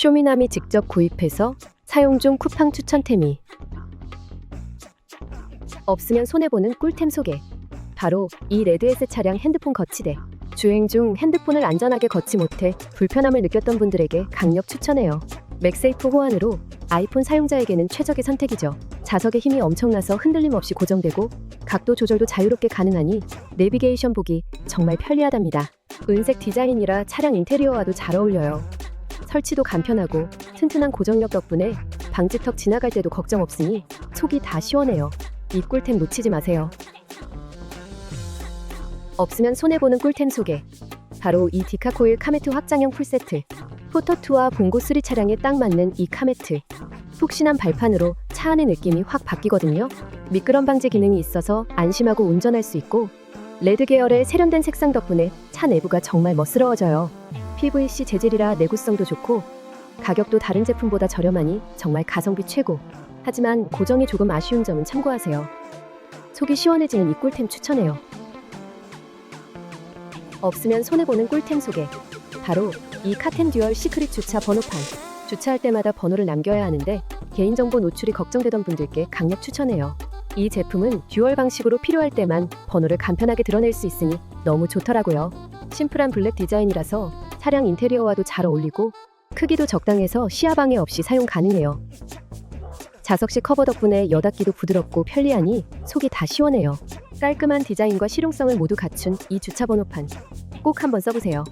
쇼미남이 직접 구입해서 사용 중 쿠팡 추천템이 없으면 손해보는 꿀템 소개. 바로 이 레드에스 차량 핸드폰 거치대. 주행 중 핸드폰을 안전하게 거치 못해 불편함을 느꼈던 분들에게 강력 추천해요. 맥세이프 호환으로 아이폰 사용자에게는 최적의 선택이죠. 자석의 힘이 엄청나서 흔들림 없이 고정되고 각도 조절도 자유롭게 가능하니 내비게이션 보기 정말 편리하답니다. 은색 디자인이라 차량 인테리어와도 잘 어울려요 설치도 간편하고 튼튼한 고정력 덕분에 방지턱 지나갈 때도 걱정 없으니 속이 다 시원해요. 이 꿀템 놓치지 마세요. 없으면 손해보는 꿀템 소개. 바로 이 디카코일 카메트 확장형 풀세트. 포터2와 봉고3 차량에 딱 맞는 이 카메트. 푹신한 발판으로 차 안의 느낌이 확 바뀌거든요. 미끄럼 방지 기능이 있어서 안심하고 운전할 수 있고 레드 계열의 세련된 색상 덕분에 차 내부가 정말 멋스러워져요. PVC 재질이라 내구성도 좋고 가격도 다른 제품보다 저렴하니 정말 가성비 최고. 하지만 고정이 조금 아쉬운 점은 참고하세요. 속이 시원해지는 이 꿀템 추천해요. 없으면 손해보는 꿀템 소개. 바로 이 카텐 듀얼 시크릿 주차 번호판. 주차할 때마다 번호를 남겨야 하는데 개인정보 노출이 걱정되던 분들께 강력 추천해요. 이 제품은 듀얼 방식으로 필요할 때만 번호를 간편하게 드러낼 수 있으니 너무 좋더라고요. 심플한 블랙 디자인이라서 차량 인테리어와도 잘 어울리고 크기도 적당해서 시야 방해 없이 사용 가능해요. 자석식 커버 덕분에 여닫기도 부드럽고 편리하니 속이 다 시원해요. 깔끔한 디자인과 실용성을 모두 갖춘 이 주차 번호판 꼭 한번 써보세요.